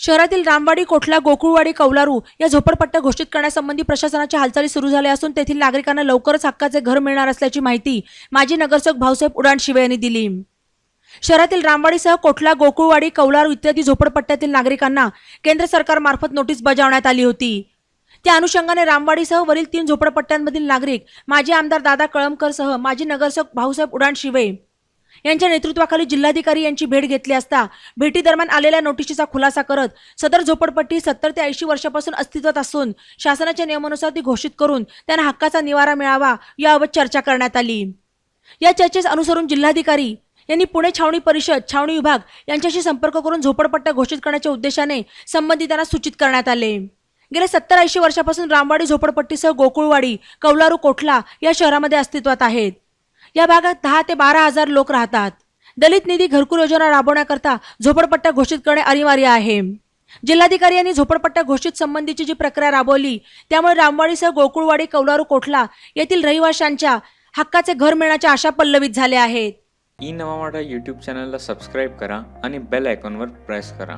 शहरातील रामवाडी कोठला गोकुळवाडी कौलारू या झोपडपट्ट्या घोषित करण्यासंबंधी प्रशासनाच्या हालचाली सुरू झाल्या असून तेथील नागरिकांना लवकरच हक्काचे घर मिळणार असल्याची माहिती माजी नगरसेवक भाऊसाहेब उडाणशिवे यांनी दिली. शहरातील रामवाडीसह कोठला गोकुळवाडी कौलारू इत्यादी झोपडपट्ट्यातील नागरिकांना केंद्र सरकारमार्फत नोटीस बजावण्यात आली होती. त्या अनुषंगाने रामवाडीसह वरील तीन झोपडपट्ट्यांमधील नागरिक माजी आमदार दादा कळमकरसह माजी नगरसेवक भाऊसाहेब उडाणशिवे यांच्या नेतृत्वाखाली जिल्हाधिकारी यांची भेट घेतली असता भेटीदरम्यान आलेल्या नोटिशीचा खुलासा करत सदर झोपडपट्टी सत्तर ते ऐंशी वर्षापासून अस्तित्वात असून शासनाच्या नियमानुसार ती घोषित करून त्यांना हक्काचा निवारा मिळावा याबाबत चर्चा करण्यात आली. या चर्चेस अनुसरून जिल्हाधिकारी यांनी पुणे छावणी परिषद छावणी विभाग यांच्याशी संपर्क करून झोपडपट्ट्या घोषित करण्याच्या उद्देशाने संबंधितांना सूचित करण्यात आले. गेल्या सत्तर ऐंशी वर्षापासून रामवाडी झोपडपट्टीसह गोकुळवाडी कौलारू कोठला या शहरामध्ये अस्तित्वात आहेत. या भागात दहा ते बारा हजार लोक राहतात. दलित निधी घरकुल योजना राबवण्याकरता झोपडपट्ट्या घोषित करणे अनिवार्य आहे. जिल्हाधिकारी यांनी झोपडपट्ट्या घोषित संबंधीची जी प्रक्रिया राबवली त्यामुळे रामवाडीसह गोकुळवाडी कौलारू कोठला येथील रहिवाशांच्या हक्काचे घर मिळण्याच्या आशा पल्लवित झाल्या आहेत. ई नवा यूट्यूब चॅनलला सबस्क्राईब करा आणि बेल आयकॉनवर प्रेस करा.